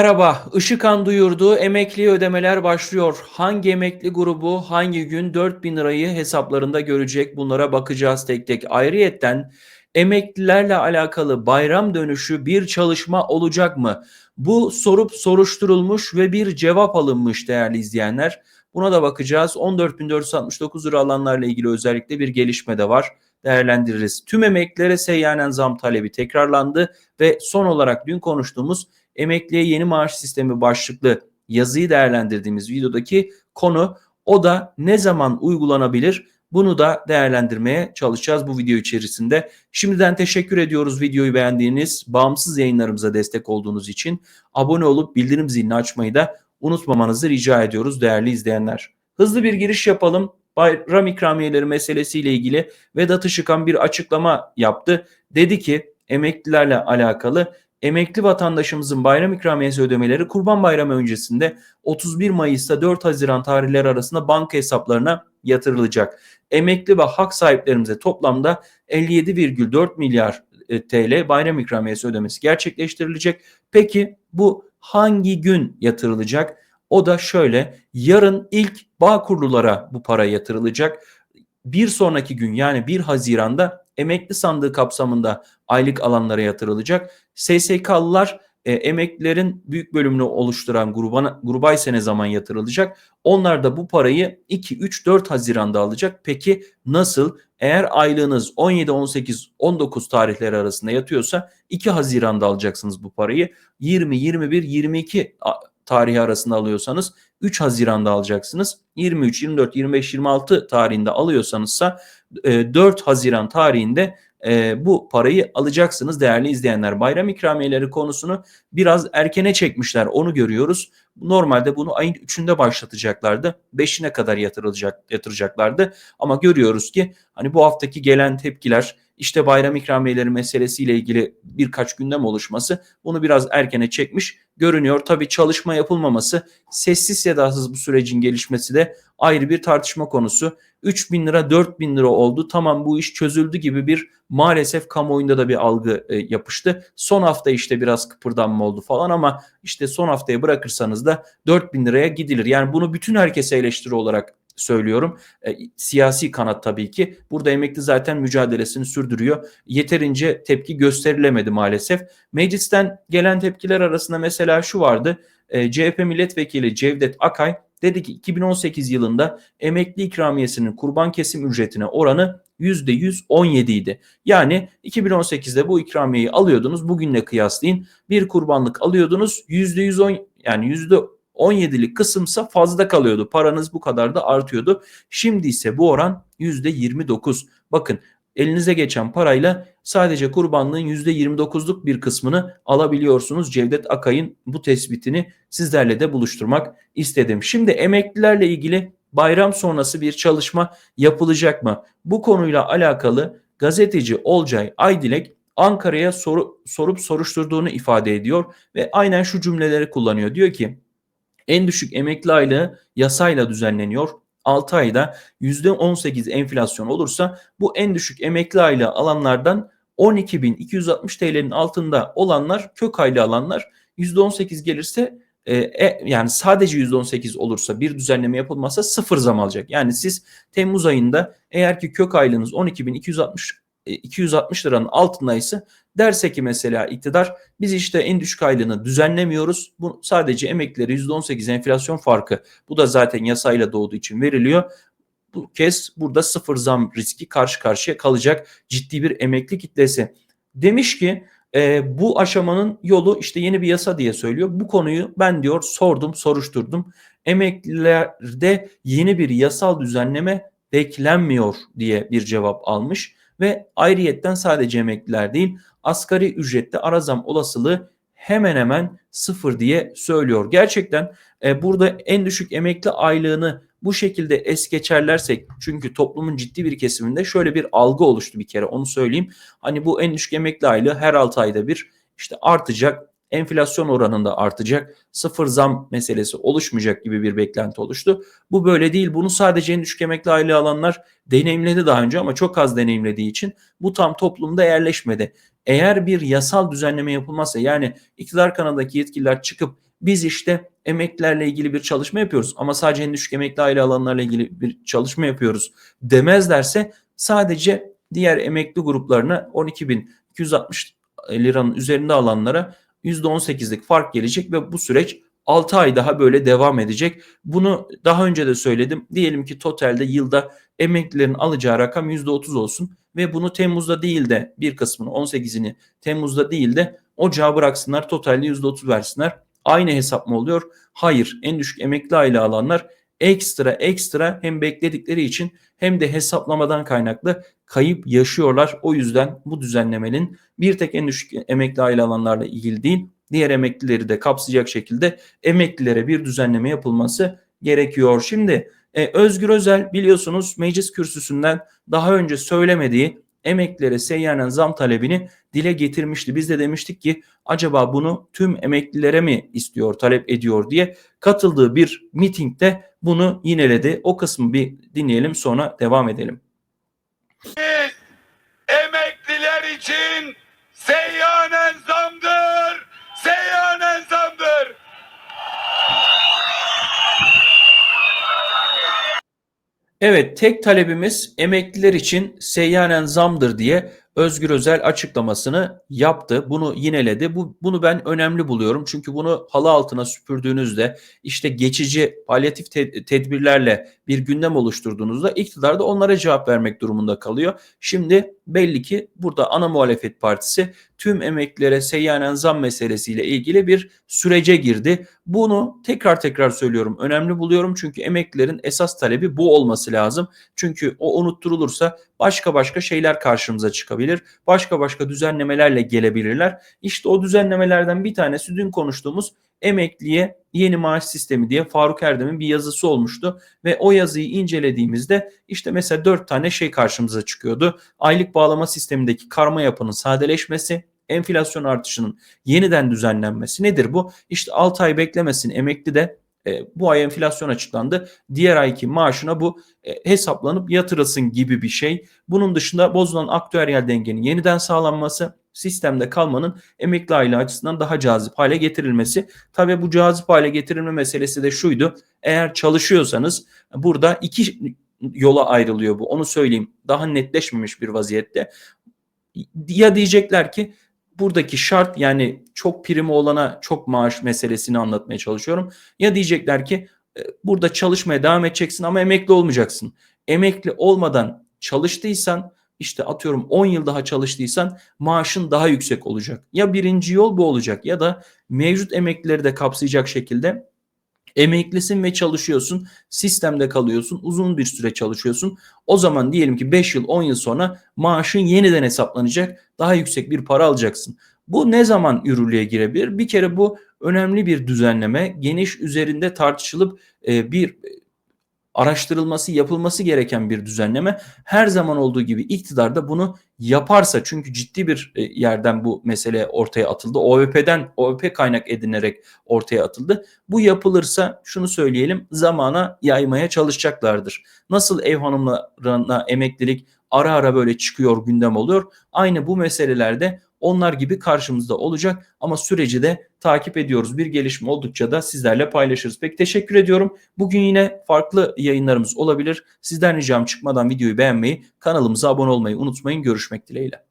Merhaba, Işıkan duyurdu. Emekli ödemeler başlıyor. Hangi emekli grubu hangi gün 4000 lirayı hesaplarında görecek? Bunlara bakacağız tek tek. Ayrıyetten emeklilerle alakalı bayram dönüşü bir çalışma olacak mı? Bu sorup soruşturulmuş ve bir cevap alınmış değerli izleyenler. Buna da bakacağız. 14.469 lira alanlarla ilgili özellikle bir gelişme de var. Değerlendiririz. Tüm emeklilere seyyanen zam talebi tekrarlandı ve son olarak dün konuştuğumuz emekliye yeni maaş sistemi başlıklı yazıyı değerlendirdiğimiz videodaki konu o da ne zaman uygulanabilir? Bunu da değerlendirmeye çalışacağız bu video içerisinde. Şimdiden teşekkür ediyoruz videoyu beğendiğiniz, bağımsız yayınlarımıza destek olduğunuz için. Abone olup bildirim zilini açmayı da unutmamanızı rica ediyoruz değerli izleyenler. Hızlı bir giriş yapalım. Bayram ikramiyeleri meselesiyle ilgili Vedat Işıkan bir açıklama yaptı. Dedi ki emeklilerle alakalı emekli vatandaşımızın bayram ikramiyesi ödemeleri Kurban Bayramı öncesinde 31 Mayıs'ta 4 Haziran tarihleri arasında banka hesaplarına yatırılacak. Emekli ve hak sahiplerimize toplamda 57,4 milyar e, TL bayram ikramiyesi ödemesi gerçekleştirilecek. Peki bu hangi gün yatırılacak? O da şöyle yarın ilk bağ kurlulara bu para yatırılacak. Bir sonraki gün yani 1 Haziran'da emekli sandığı kapsamında aylık alanlara yatırılacak. SSK'lılar e, emeklilerin büyük bölümünü oluşturan gruba, gruba ise ne zaman yatırılacak? Onlar da bu parayı 2, 3, 4 Haziran'da alacak. Peki nasıl? Eğer aylığınız 17, 18, 19 tarihleri arasında yatıyorsa 2 Haziran'da alacaksınız bu parayı. 20, 21, 22 tarihi arasında alıyorsanız 3 Haziran'da alacaksınız. 23, 24, 25, 26 tarihinde alıyorsanızsa 4 Haziran tarihinde e, bu parayı alacaksınız değerli izleyenler. Bayram ikramiyeleri konusunu biraz erkene çekmişler onu görüyoruz. Normalde bunu ayın 3'ünde başlatacaklardı. 5'ine kadar yatırılacak yatıracaklardı. Ama görüyoruz ki hani bu haftaki gelen tepkiler işte bayram ikramiyeleri meselesiyle ilgili birkaç gündem oluşması bunu biraz erkene çekmiş görünüyor. Tabii çalışma yapılmaması, sessiz sedasız bu sürecin gelişmesi de ayrı bir tartışma konusu. 3 bin lira 4 bin lira oldu tamam bu iş çözüldü gibi bir maalesef kamuoyunda da bir algı e, yapıştı. Son hafta işte biraz kıpırdanma oldu falan ama işte son haftaya bırakırsanız da 4 bin liraya gidilir. Yani bunu bütün herkese eleştiri olarak söylüyorum. E, siyasi kanat tabii ki. Burada emekli zaten mücadelesini sürdürüyor. Yeterince tepki gösterilemedi maalesef. Meclisten gelen tepkiler arasında mesela şu vardı. E, CHP milletvekili Cevdet Akay dedi ki 2018 yılında emekli ikramiyesinin kurban kesim ücretine oranı %117 idi. Yani 2018'de bu ikramiyeyi alıyordunuz. Bugünle kıyaslayın. Bir kurbanlık alıyordunuz. %110 yani %17'lik kısımsa fazla kalıyordu. Paranız bu kadar da artıyordu. Şimdi ise bu oran %29. Bakın elinize geçen parayla sadece kurbanlığın %29'luk bir kısmını alabiliyorsunuz. Cevdet Akay'ın bu tespitini sizlerle de buluşturmak istedim. Şimdi emeklilerle ilgili bayram sonrası bir çalışma yapılacak mı? Bu konuyla alakalı gazeteci Olcay Aydilek Ankara'ya soru, sorup soruşturduğunu ifade ediyor ve aynen şu cümleleri kullanıyor. Diyor ki en düşük emekli aylığı yasayla düzenleniyor. 6 ayda %18 enflasyon olursa bu en düşük emekli aylığı alanlardan 12.260 TL'nin altında olanlar kök aylığı alanlar %18 gelirse e, e, yani sadece %18 olursa bir düzenleme yapılmazsa sıfır zam alacak. Yani siz Temmuz ayında eğer ki kök aylığınız 12.260 260 liranın altındaysa derse ki mesela iktidar biz işte en düşük aylığını düzenlemiyoruz. Bu sadece emeklileri %18 enflasyon farkı. Bu da zaten yasayla doğduğu için veriliyor. Bu kez burada sıfır zam riski karşı karşıya kalacak ciddi bir emekli kitlesi. Demiş ki e, bu aşamanın yolu işte yeni bir yasa diye söylüyor. Bu konuyu ben diyor sordum, soruşturdum. Emeklilerde yeni bir yasal düzenleme beklenmiyor diye bir cevap almış ve ayrıyetten sadece emekliler değil asgari ücrette ara zam olasılığı hemen hemen sıfır diye söylüyor. Gerçekten e, burada en düşük emekli aylığını bu şekilde es geçerlersek çünkü toplumun ciddi bir kesiminde şöyle bir algı oluştu bir kere onu söyleyeyim. Hani bu en düşük emekli aylığı her 6 ayda bir işte artacak enflasyon oranında artacak, sıfır zam meselesi oluşmayacak gibi bir beklenti oluştu. Bu böyle değil. Bunu sadece en düşük emekli aylığı alanlar deneyimledi daha önce ama çok az deneyimlediği için bu tam toplumda yerleşmedi. Eğer bir yasal düzenleme yapılmazsa yani iktidar kanadındaki yetkililer çıkıp biz işte emeklilerle ilgili bir çalışma yapıyoruz ama sadece en düşük emekli aile alanlarla ilgili bir çalışma yapıyoruz demezlerse sadece diğer emekli gruplarına 12.260 liranın üzerinde alanlara %18'lik fark gelecek ve bu süreç 6 ay daha böyle devam edecek. Bunu daha önce de söyledim. Diyelim ki totalde yılda emeklilerin alacağı rakam %30 olsun ve bunu Temmuz'da değil de bir kısmını 18'ini Temmuz'da değil de ocağa bıraksınlar totalde %30 versinler. Aynı hesap mı oluyor? Hayır. En düşük emekli aile alanlar ekstra ekstra hem bekledikleri için hem de hesaplamadan kaynaklı kayıp yaşıyorlar. O yüzden bu düzenlemenin bir tek en düşük emekli aile alanlarla ilgili değil, diğer emeklileri de kapsayacak şekilde emeklilere bir düzenleme yapılması gerekiyor. Şimdi e, Özgür Özel biliyorsunuz meclis kürsüsünden daha önce söylemediği emeklilere seyyanen zam talebini dile getirmişti. Biz de demiştik ki acaba bunu tüm emeklilere mi istiyor, talep ediyor diye katıldığı bir mitingde bunu yineledi. O kısmı bir dinleyelim sonra devam edelim. Biz emekliler için seyyanen zamdır, Evet tek talebimiz emekliler için seyyanen zamdır diye Özgür Özel açıklamasını yaptı. Bunu yineledi. Bu, bunu ben önemli buluyorum. Çünkü bunu halı altına süpürdüğünüzde işte geçici palyatif te- tedbirlerle bir gündem oluşturduğunuzda iktidar da onlara cevap vermek durumunda kalıyor. Şimdi belli ki burada ana muhalefet partisi tüm emeklilere seyyanen zam meselesiyle ilgili bir sürece girdi. Bunu tekrar tekrar söylüyorum. Önemli buluyorum çünkü emeklilerin esas talebi bu olması lazım. Çünkü o unutturulursa başka başka şeyler karşımıza çıkabilir. Başka başka düzenlemelerle gelebilirler. İşte o düzenlemelerden bir tanesi dün konuştuğumuz emekliye yeni maaş sistemi diye Faruk Erdem'in bir yazısı olmuştu ve o yazıyı incelediğimizde işte mesela dört tane şey karşımıza çıkıyordu. Aylık bağlama sistemindeki karma yapının sadeleşmesi, enflasyon artışının yeniden düzenlenmesi nedir bu? İşte 6 ay beklemesin emekli de e, bu ay enflasyon açıklandı. Diğer ayki maaşına bu e, hesaplanıp yatırılsın gibi bir şey. Bunun dışında bozulan aktüeryel dengenin yeniden sağlanması, sistemde kalmanın emekli aile açısından daha cazip hale getirilmesi. Tabii bu cazip hale getirilme meselesi de şuydu. Eğer çalışıyorsanız burada iki yola ayrılıyor bu. Onu söyleyeyim. Daha netleşmemiş bir vaziyette. Ya diyecekler ki buradaki şart yani çok primi olana çok maaş meselesini anlatmaya çalışıyorum. Ya diyecekler ki e, burada çalışmaya devam edeceksin ama emekli olmayacaksın. Emekli olmadan çalıştıysan işte atıyorum 10 yıl daha çalıştıysan maaşın daha yüksek olacak. Ya birinci yol bu olacak ya da mevcut emeklileri de kapsayacak şekilde emeklisin ve çalışıyorsun, sistemde kalıyorsun, uzun bir süre çalışıyorsun. O zaman diyelim ki 5 yıl, 10 yıl sonra maaşın yeniden hesaplanacak, daha yüksek bir para alacaksın. Bu ne zaman yürürlüğe girebilir? Bir kere bu önemli bir düzenleme, geniş üzerinde tartışılıp e, bir araştırılması, yapılması gereken bir düzenleme. Her zaman olduğu gibi iktidar da bunu yaparsa çünkü ciddi bir e, yerden bu mesele ortaya atıldı. OVP'den OVP kaynak edinerek ortaya atıldı. Bu yapılırsa şunu söyleyelim zamana yaymaya çalışacaklardır. Nasıl ev hanımlarına emeklilik ara ara böyle çıkıyor gündem oluyor. Aynı bu meselelerde onlar gibi karşımızda olacak ama süreci de takip ediyoruz. Bir gelişme oldukça da sizlerle paylaşırız. Peki teşekkür ediyorum. Bugün yine farklı yayınlarımız olabilir. Sizden ricam çıkmadan videoyu beğenmeyi, kanalımıza abone olmayı unutmayın. Görüşmek dileğiyle.